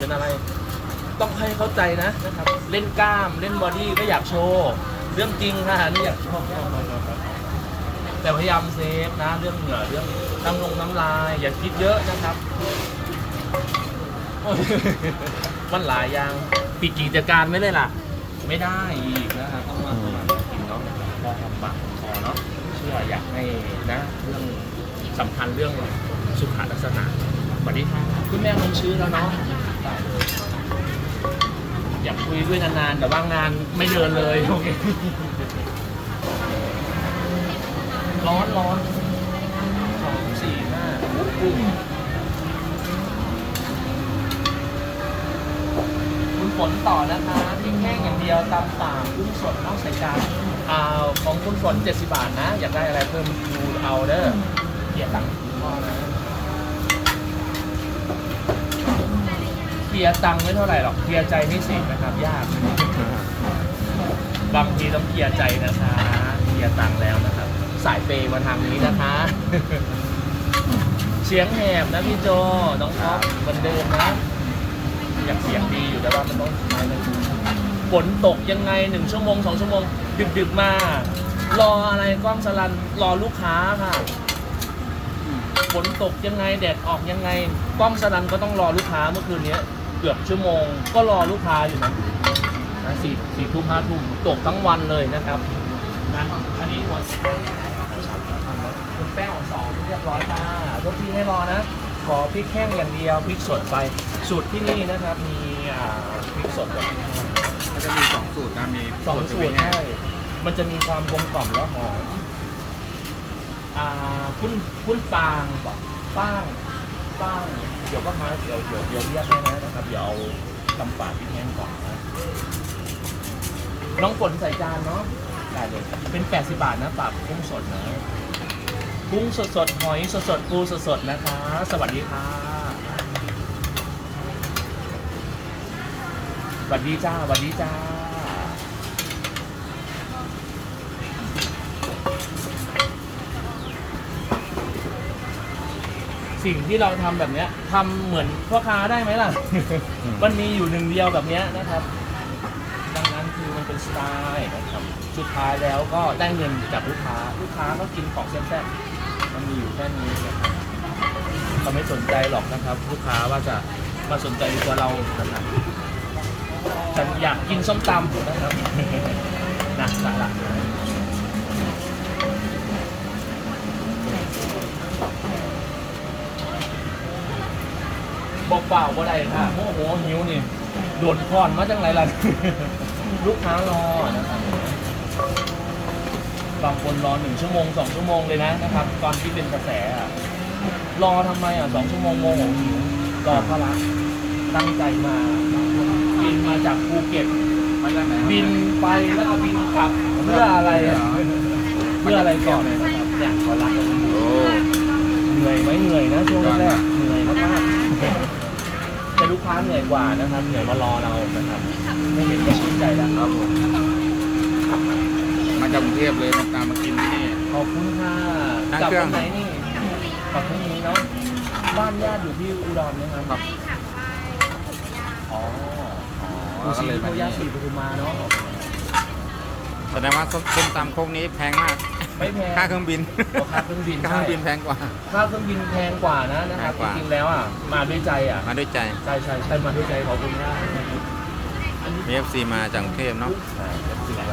เป็นอะไรต้องให้เข้าใจนะนะครับ เล่นกล้ามเล่นบอดี้ก็อยากโชว์เรื่องจริงค่ะนี่อยากโชว์แต่พยายามเซฟนะ เรื่องเหงื่อเรื่องน้ำลงน้ำลายอย่าคิดเยอะนะครับโอ้ยมันหลายอย่างปิดกิจการไม่เลยล่ะ ไม่ได้อีกนะครับต้องมาต้องมากินเนาะพอทำปากคอเนาะเชื่ออยากให้นะเรื่องสำคัญเรื่องสุขลักษณะสวัสดีครับคุณแม่ลงชื่อแล้วเนาะ อยากคุยด้วยนานๆแต่ว่างานไม่เดินเลยโอเคร้อนร้อนสองสี่ห้าปุ๊บปุ๊บคุณฝนต่อนะคะพริกแห้งอย่างเดียวตำป่ากุ้งสดนอกใส่จานอ่าของคุณฝน70 บาทนะ อยากได้อะไรเพิ่มดูเอาเด้อเกียรตังค์คุณพ่อนะ เค ลียร์ตังค์ไม่เท่าไหร่หรอกเคลียร์ใจไม่เสร็จนะครับ ยาก บางทีต้องเคลียร์ใจนะคะเคลียร์ตังค์แล้วนะครับ สายเปย์มาทางนี้นะคะ เสียงแหบนะพี่โจน้องท็อปเหมือนเดิมนะ อยากเสียงดีอยู่แต่ว่ามันต้องใช้นะฝนตกยังไงหนึ่งชั่วโมงสองชั่วโมง ดึกดึกมารออะไรกล้องสลันรอลูกค้าค่ะฝนตกยังไงแดดออกยังไงกล้องสลันก็ต้องรอลูกค้าเมื่อคืนนี้ เกือบชั่วโมง ก็รอลูกค้าอยู่นะนะสี่สี่ทุ่มห้าทุ่มตกทั้งวันเลยนะครับนะอันนี้หัวคุณแป้งของสองเรียบร้อยค่ะรถพี่ให้รอนะ ขอพริกแห้งอย่างเดียวพริกสดไปสูตรที่นี่นะครับ มีอ่าพริกสดกับพริกแห้งมันจะมีสองสูตรนะมีสองสูตรให้ใช่มันจะมีความกลมกล่อมและหอมอ่าคุณคุณปางบอกป้าง ป้างเดี๋ยวก็มาเดี๋ยวเดี๋ยวเดี๋ยวเรียกให้นะครับเดี๋ยวเอาตำป่าพริกแห้งก่อนนะน้องฝนใส่จานเนาะได้เลยเป็น 80 บาทนะปรับกุ้งสดนะกุ้งสดสดหอยสดสดปูสดสดนะคะ สวัสดีค่ะสวัสดีจ้าสวัสดีจ้า สิ่งที่เราทำแบบเนี้ยทำเหมือนพ่อค้าได้ไหมล่ะ มันมีอยู่หนึ่งเดียวแบบเนี้ยนะครับ ดังนั้นคือมันเป็นสไตล์นะครับสุดท้ายแล้วก็ได้เงินจากลูกค้า ลูกค้าก็กินของแซ่บๆมันมีอยู่แค่นี้นะครับเขาไม่สนใจหรอกนะครับ ลูกค้าว่าจะมาสนใจตัวเรานะครับฉันอยากกินส้มตำนะครับ นะสาระ บอกเปล่าบ่ได้ค่ะโมโหหิวนี่โดนพอนมาจังไรล่ะ ลูกค้ารอนะครับบางคนรอหนึ่งชั่วโมงสองชั่วโมงเลยนะนะครับ ตอนที่เป็นกระแสอะรอทำไมอะสองชั่วโมงโมโหหิวรอพระตั้งใจมาบินมาจากภูเก็ตมาจากไหนบินไปแล้วก็บินกลับเพื่ออะไรอะเพื่ออะไรก่อนนะครับอยากขอรักกันโอ้เหนื่อยไหมเหนื่อยนะช่วงแรกๆเหนื่อยมากๆแต่ลู กค้าเหนื่อยกว่านะครับเหนื่อยมารอเรานะครับไม่เห็นก็ชื่นใจแล้วครับผมมาจากกรุงเทพเลยมาตามมากินที่นี่ ขอบคุณค่ะนั่งกลับเครื่อง วันไหนนี่กลับพรุ่งนี้เนาะบ้านญาติอยู่ที่อุดรนะครับครับอ๋ออ๋อปูก็ชีเลยพมาญาติที่ศรีปทุมมาเนาะแสดงว่าส้มตำโคกนี้แพงมาก ไม่แพงค่าเครื่องบินอ๋อค่าเครื่องบินค่าเครื่องบินแพงกว่า ค่าเครื่องบินแพงกว่านะนะครับแพงกว่า จริงๆแล้วอะมาด้วยใจอะมาด้วยใจ ใช่ใช่ใช่มาด้วยใจขอบคุณมากอันนี้มีเอฟซีมาจากกรุงเทพเนาะอ่าเป็นสิ่งแบ